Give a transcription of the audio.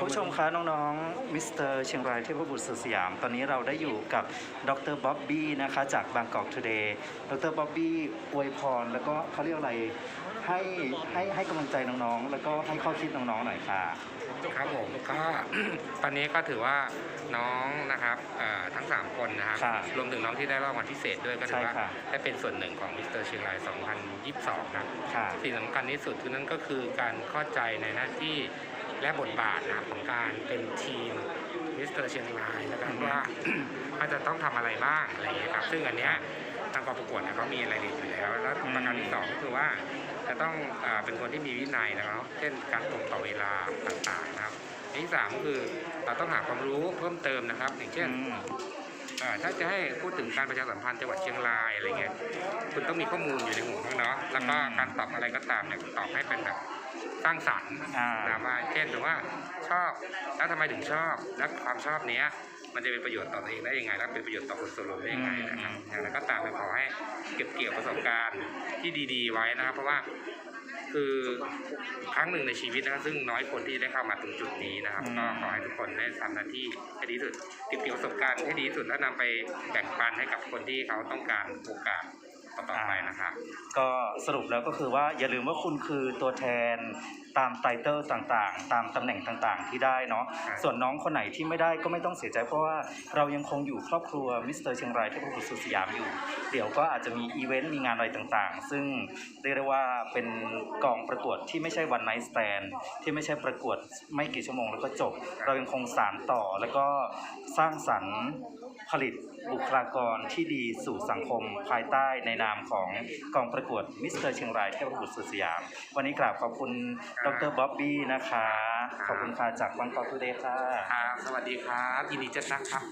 คุณผู้ชมคะน้องๆมิสเตอร์เชียงรายเทพบุตรสุดสยาม ตอนนี้เราได้อยู่กับดรบ๊อบบี้นะคะจากบางกอกทูเดย์ดรบ๊อบบี้อวยพร แล้วก็เขาเรียกอะไรให้ให้ให้กำลังใจน้องๆ แล้วก็ให้ข้อคิดน้องๆหน่อยค่ะ ครับผมก็ ตอนนี้ก็ถือว่าน้องนะครับเอ่อทั้ง 3 คนนะครับค่ะรวมถึงน้องที่ได้รางวัลพิเศษด้วยก็ถือว่าใช่ค่ะ ได้เป็นส่วนหนึ่งของมิสเตอร์เชียงราย 2022 ครับ ค่ะ สิ่งสำคัญที่สุดคือนั่นก็คือการเข้าใจในหน้าที่ และบทบาทนะครับของการเป็นทีมมิสเตอร์เชียงรายนะครับอืมว่าว่าจะต้องทำอะไรบ้างอะไรอย่างเงี้ยครับ ซึ่งอันเนี้ยทางกองประกวดเนี่ยเขามีรายละเอียดอยู่แล้ว แล้วประการที่สองก็คือว่าจะต้องอาเป็นคนที่มีวินัยนะครับ เช่นการตรงต่อเวลาต่างๆนะครับอันที่สามก็คือเราต้องหาความรู้เพิ่มเติมนะครับ อย่างเช่นอืมอ่าถ้าจะให้พูดถึงการประชาสัมพันธ์จังหวัดเชียงรายอะไรเงี้ยคุณต้องมีข้อมูลอยู่ในหัวข้างเนาะแล้วก็อืมการตอบอะไรก็ตามเนี่ยตอบให้เป็นแบบ สร้างสรรค์อ่านะว่าเช่นหรือว่าชอบแล้วทำไมถึงชอบ และความชอบเนี้ย มันจะเป็นประโยชน์ต่อตัวเองได้ยังไง และเป็นประโยชน์ต่อคนส่วนรวมได้ยังไงนะครับอย่างไรก็ตามเนี่ยขอให้เก็บเกี่ยวประสบการณ์ที่ดีๆ ไว้นะครับ เพราะว่าคือครั้งหนึ่งในชีวิตนะครับซึ่งน้อยคนที่ได้เข้ามาถึงจุดนี้นะครับอืม ก็ขอให้ทุกคนได้ทำหน้าที่ให้ดีที่สุดเก็บเกี่ยวประสบการณ์ให้ดีที่สุดแล้วนำไปแบ่งปันให้กับคนที่เขาต้องการโอกาส ต่อๆไปนะครับก็สรุปแล้วก็คือว่าอย่าลืมว่าคุณคือตัวแทนตามไตเติลต่างๆ ตามตำแหน่งต่างๆ ที่ได้เนาะครับส่วนน้องคนไหนที่ไม่ได้ก็ไม่ต้องเสียใจเพราะว่าเรายังคงอยู่ครอบครัวมิสเตอร์เชียงรายเทพบุตรสุดสยามอยู่ เดี๋ยวก็อาจจะมีอีเวนต์มีงานอะไรต่างๆ ซึ่งเรียกได้ว่าเป็นกองประกวดที่ไม่ใช่วันไนท์สแตนที่ไม่ใช่ประกวดไม่กี่ชั่วโมงแล้วก็จบ เรายังคงสานต่อแล้วก็สร้างสรรค์ผลิตบุคลากรที่ดีสู่สังคมภายใต้ในนามของกองประกวดมิสเตอร์เชียงรายเทพบุตรสุดสยาม วันนี้กราบขอบคุณดรบ๊อบบี้นะคะ ขอบคุณค่ะจากบางกอกทูเดย์ค่ะ ครับสวัสดีครับยินดีจะซักครับ